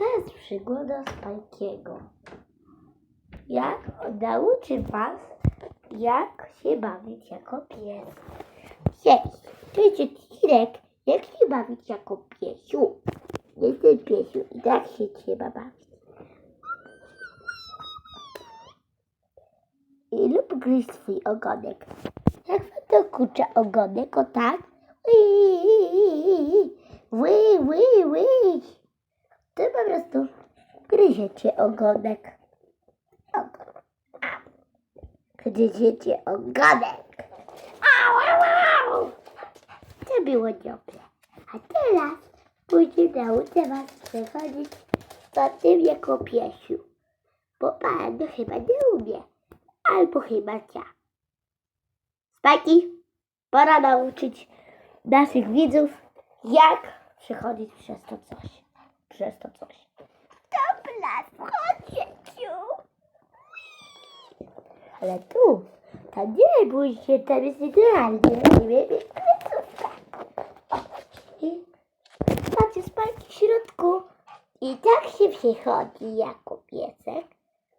To jest przygoda Spajkiego. Jak nauczy was, jak się bawić jako pies. Cześć, to jest odcinek, jak się bawić jako piesiu. Jestem piesiu i tak się trzeba bawić. I lub gryź swój ogonek. Jak wam to kurcza ogonek, o tak? Ły, gryziecie ogonek. Gryziecie ogonek. Au, au, au. To było dobre. A teraz później nauczę was przechodzić po tym jako piesiu. Bo pan chyba nie umie. Albo chyba ja. Spajki, pora nauczyć naszych widzów, jak przechodzić przez to coś. Przez to coś. Dobra, wchodźcie ciu. Ale tu, tam nie bój się, tam jest idealnie. Nie wiem, I macie spajki w środku. I tak się przechodzi jako piesek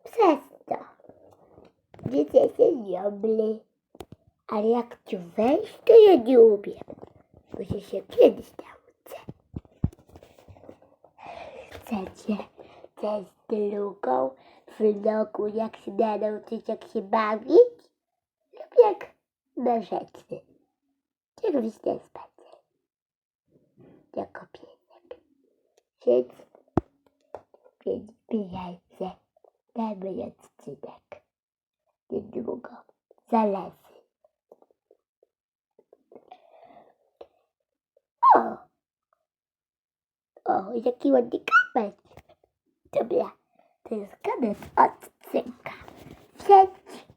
przez to. Wiecie, się lubię. Ale jak tu wejść, to ja nie umiem. Może się kiedyś nauczę. Chcecie też drugą vlogu, jak się da nauczyć, jak się bawić? Lub jak na rzeczy. Wy się spacer. Jako. Więc, więc bijajcie na mój odcinek. Niedługo. Zależy. O! O, jaki ładny kapeć. Dobra, to jest koniec odcinka. Cześć!